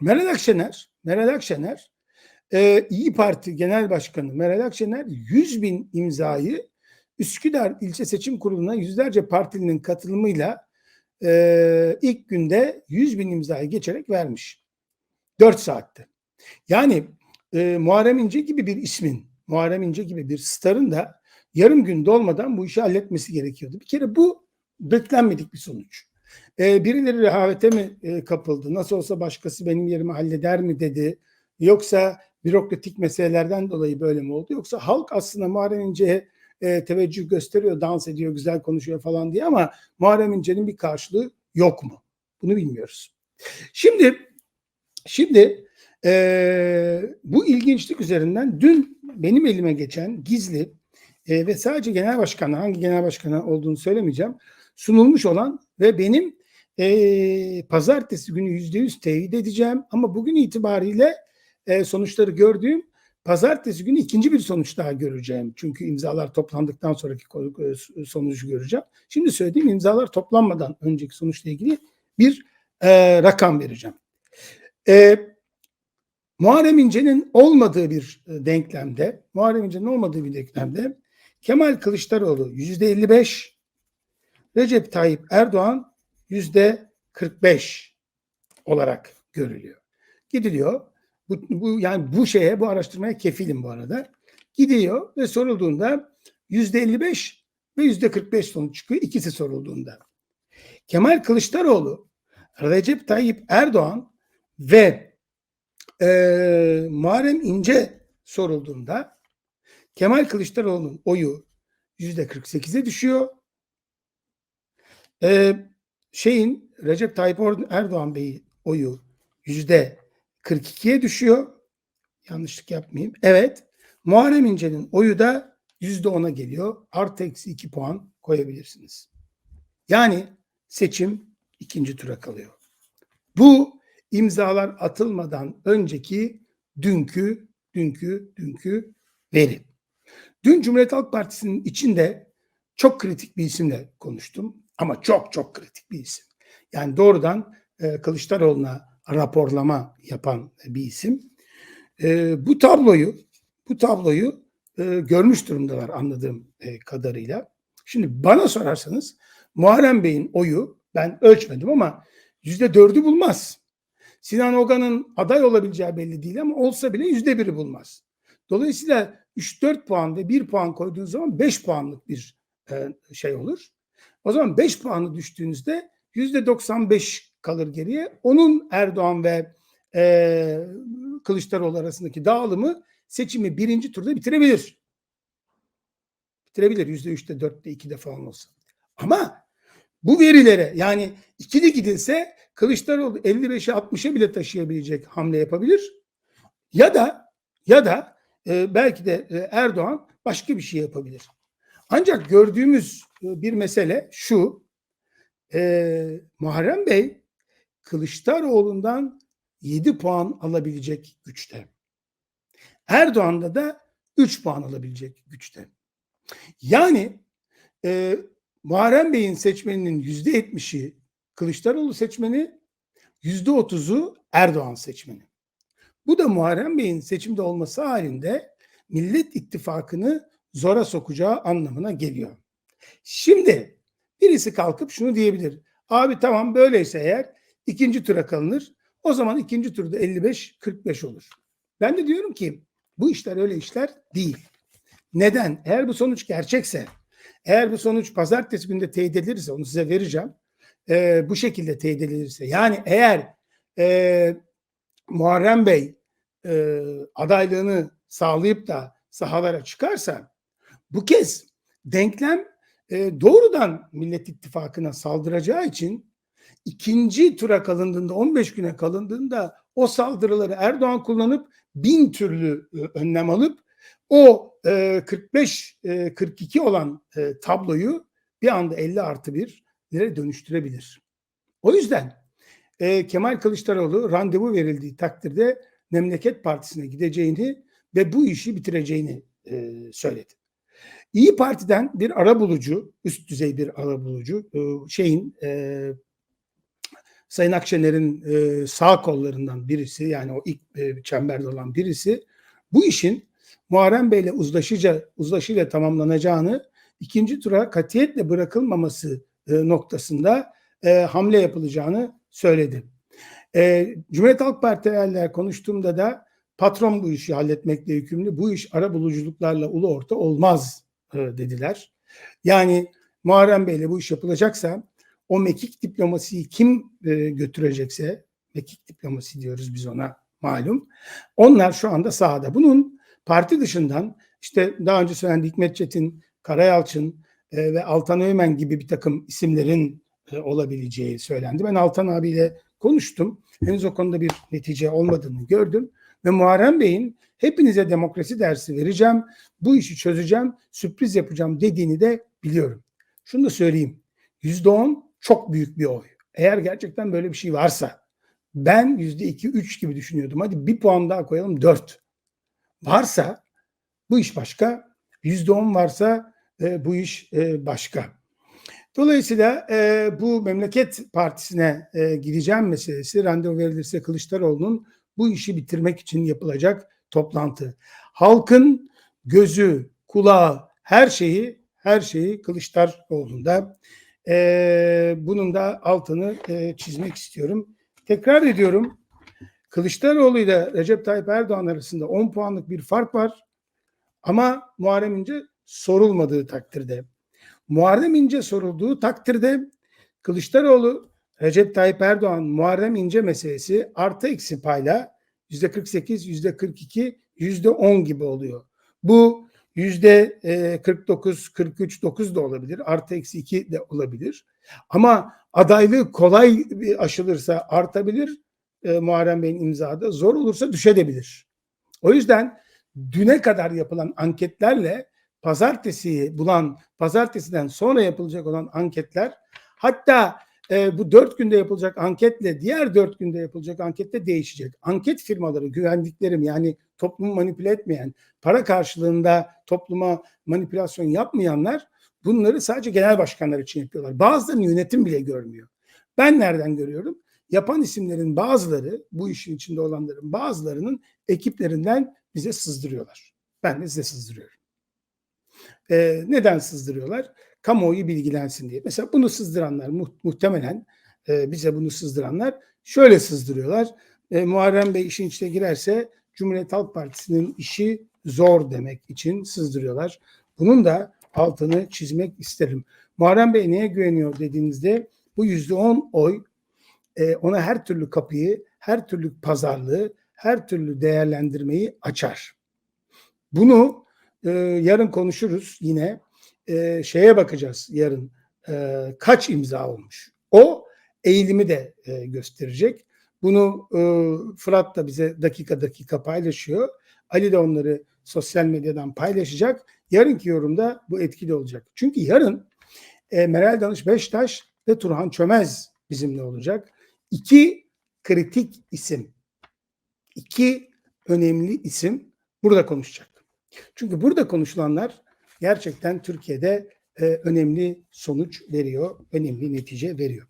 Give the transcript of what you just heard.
Meral Akşener, Meral Akşener, e, İyi Parti Genel Başkanı Meral Akşener 100 bin imzayı Üsküdar İlçe Seçim Kurulu'na yüzlerce partilinin katılımıyla e, ilk günde 100 bin imzayı geçerek vermiş. 4 saatte. Yani e, Muharrem İnce gibi bir ismin, Muharrem İnce gibi bir starın da yarım gün dolmadan bu işi halletmesi gerekiyordu. Bir kere bu beklenmedik bir sonuç. E, birileri rehavete mi e, kapıldı? Nasıl olsa başkası benim yerimi halleder mi dedi? Yoksa bürokratik meselelerden dolayı böyle mi oldu? Yoksa halk aslında Muharrem İnce'ye e, teveccüh gösteriyor, dans ediyor, güzel konuşuyor falan diye ama Muharrem İnce'nin bir karşılığı yok mu? Bunu bilmiyoruz. Şimdi şimdi e, bu ilginçlik üzerinden dün benim elime geçen gizli e, ve sadece genel başkanı hangi genel başkanı olduğunu söylemeyeceğim sunulmuş olan ve benim e, pazartesi günü yüzde yüz teyit edeceğim ama bugün itibariyle e, sonuçları gördüğüm pazartesi günü ikinci bir sonuç daha göreceğim. Çünkü imzalar toplandıktan sonraki sonucu göreceğim. Şimdi söylediğim imzalar toplanmadan önceki sonuçla ilgili bir e, rakam vereceğim. E, Muharrem İnce'nin olmadığı bir denklemde, Muharrem İnce'nin olmadığı bir denklemde Kemal Kılıçdaroğlu yüzde 55, Recep Tayyip Erdoğan yüzde 45 olarak görülüyor. Gidiliyor. Bu, bu yani bu şeye bu araştırmaya kefilim bu arada. Gidiyor ve sorulduğunda yüzde 55 ve yüzde 45 sonuç çıkıyor. İkisi sorulduğunda. Kemal Kılıçdaroğlu, Recep Tayyip Erdoğan ve e, Muharrem İnce sorulduğunda Kemal Kılıçdaroğlu'nun oyu yüzde 48'e düşüyor. E, şeyin Recep Tayyip Erdoğan Bey'i oyu yüzde 42'ye düşüyor. Yanlışlık yapmayayım. Evet. Muharrem İnce'nin oyu da yüzde 10'a geliyor. Artı eksi 2 puan koyabilirsiniz. Yani seçim ikinci tura kalıyor. Bu imzalar atılmadan önceki dünkü, dünkü, dünkü veri. Dün Cumhuriyet Halk Partisi'nin içinde çok kritik bir isimle konuştum. Ama çok çok kritik bir isim. Yani doğrudan e, Kılıçdaroğlu'na raporlama yapan bir isim. E, bu tabloyu bu tabloyu e, görmüş durumdalar anladığım e, kadarıyla. Şimdi bana sorarsanız Muharrem Bey'in oyu ben ölçmedim ama yüzde dördü bulmaz. Sinan Ogan'ın aday olabileceği belli değil ama olsa bile yüzde biri bulmaz. Dolayısıyla 3-4 puan ve 1 puan koyduğunuz zaman 5 puanlık bir e, şey olur. O zaman 5 puanı düştüğünüzde yüzde 95 kalır geriye. Onun Erdoğan ve e, Kılıçdaroğlu arasındaki dağılımı seçimi birinci turda bitirebilir. Bitirebilir yüzde üçte, dörtte, ikide falan olsa. Ama bu verilere yani ikili gidilse Kılıçdaroğlu 55'e 60'a bile taşıyabilecek hamle yapabilir. Ya da ya da e, belki de e, Erdoğan başka bir şey yapabilir. Ancak gördüğümüz bir mesele şu. E, Muharrem Bey Kılıçdaroğlu'ndan 7 puan alabilecek güçte. Erdoğan'da da 3 puan alabilecek güçte. Yani e, Muharrem Bey'in seçmeninin yüzde yetmişi Kılıçdaroğlu seçmeni, yüzde otuzu Erdoğan seçmeni. Bu da Muharrem Bey'in seçimde olması halinde Millet İttifakı'nı zora sokacağı anlamına geliyor. Şimdi birisi kalkıp şunu diyebilir. Abi tamam böyleyse eğer ikinci tura kalınır. O zaman ikinci turda 55-45 olur. Ben de diyorum ki bu işler öyle işler değil. Neden? Eğer bu sonuç gerçekse, eğer bu sonuç pazartesi günde teyit edilirse, onu size vereceğim. E, bu şekilde teyit edilirse, yani eğer e, Muharrem Bey e, adaylığını sağlayıp da sahalara çıkarsa, bu kez denklem e, doğrudan Millet İttifakı'na saldıracağı için ikinci tura kalındığında 15 güne kalındığında o saldırıları Erdoğan kullanıp bin türlü e, önlem alıp o e, 45 e, 42 olan e, tabloyu bir anda 50 artı 1 lira dönüştürebilir. O yüzden e, Kemal Kılıçdaroğlu randevu verildiği takdirde Memleket Partisi'ne gideceğini ve bu işi bitireceğini e, söyledi. İyi Parti'den bir ara bulucu, üst düzey bir ara bulucu, e, şeyin e, Sayın Akşener'in e, sağ kollarından birisi yani o ilk e, çemberde olan birisi bu işin Muharrem Bey'le uzlaşıca, uzlaşıyla tamamlanacağını ikinci tura katiyetle bırakılmaması noktasında hamle yapılacağını söyledi. Cumhuriyet Halk Partililerle konuştuğumda da patron bu işi halletmekle yükümlü. Bu iş ara buluculuklarla ulu orta olmaz e, dediler. Yani Muharrem Bey'le bu iş yapılacaksa o mekik diplomasiyi kim e, götürecekse mekik diplomasi diyoruz biz ona malum. Onlar şu anda sahada. Bunun parti dışından işte daha önce söylendi Hikmet Çetin, Karayalçın e, ve Altan Öğmen gibi bir takım isimlerin e, olabileceği söylendi. Ben Altan abiyle konuştum. Henüz o konuda bir netice olmadığını gördüm. Ve Muharrem Bey'in hepinize demokrasi dersi vereceğim, bu işi çözeceğim, sürpriz yapacağım dediğini de biliyorum. Şunu da söyleyeyim. Yüzde on çok büyük bir oy. Eğer gerçekten böyle bir şey varsa ben yüzde iki, üç gibi düşünüyordum. Hadi bir puan daha koyalım dört. Varsa bu iş başka. Yüzde on varsa e, bu iş e, başka. Dolayısıyla e, bu memleket partisine e, gideceğim meselesi randevu verilirse Kılıçdaroğlu'nun bu işi bitirmek için yapılacak toplantı. Halkın gözü, kulağı, her şeyi her şeyi Kılıçdaroğlu'nda. E, bunun da altını e, çizmek istiyorum. Tekrar ediyorum. Kılıçdaroğlu ile Recep Tayyip Erdoğan arasında 10 puanlık bir fark var. Ama Muharrem İnce sorulmadığı takdirde. Muharrem İnce sorulduğu takdirde Kılıçdaroğlu, Recep Tayyip Erdoğan, Muharrem İnce meselesi artı eksi payla yüzde 48, yüzde 42, yüzde 10 gibi oluyor. Bu yüzde 49, 43, 9 da olabilir. Artı eksi 2 de olabilir. Ama adaylığı kolay aşılırsa artabilir. E, Muharrem Bey'in imzada zor olursa düşebilir. O yüzden düne kadar yapılan anketlerle pazartesiyi bulan, pazartesiden sonra yapılacak olan anketler hatta e, bu dört günde yapılacak anketle diğer dört günde yapılacak ankette değişecek. Anket firmaları güvendiklerim yani toplumu manipüle etmeyen, para karşılığında topluma manipülasyon yapmayanlar bunları sadece genel başkanlar için yapıyorlar. Bazılarını yönetim bile görmüyor. Ben nereden görüyorum? Yapan isimlerin bazıları, bu işin içinde olanların bazılarının ekiplerinden bize sızdırıyorlar. Ben de size sızdırıyorum. Ee, neden sızdırıyorlar? Kamuoyu bilgilensin diye. Mesela bunu sızdıranlar mu- muhtemelen e, bize bunu sızdıranlar şöyle sızdırıyorlar. E, Muharrem Bey işin içine girerse Cumhuriyet Halk Partisi'nin işi zor demek için sızdırıyorlar. Bunun da altını çizmek isterim. Muharrem Bey neye güveniyor dediğinizde bu yüzde on oy e, ona her türlü kapıyı, her türlü pazarlığı, her türlü değerlendirmeyi açar. Bunu e, yarın konuşuruz yine. E, şeye bakacağız yarın. E, kaç imza olmuş? O eğilimi de e, gösterecek. Bunu e, Fırat da bize dakika dakika paylaşıyor. Ali de onları sosyal medyadan paylaşacak. Yarınki yorumda bu etkili olacak. Çünkü yarın e, Meral Danış Beştaş ve Turhan Çömez bizimle olacak. İki kritik isim, iki önemli isim burada konuşacak. Çünkü burada konuşulanlar gerçekten Türkiye'de e, önemli sonuç veriyor, önemli netice veriyor.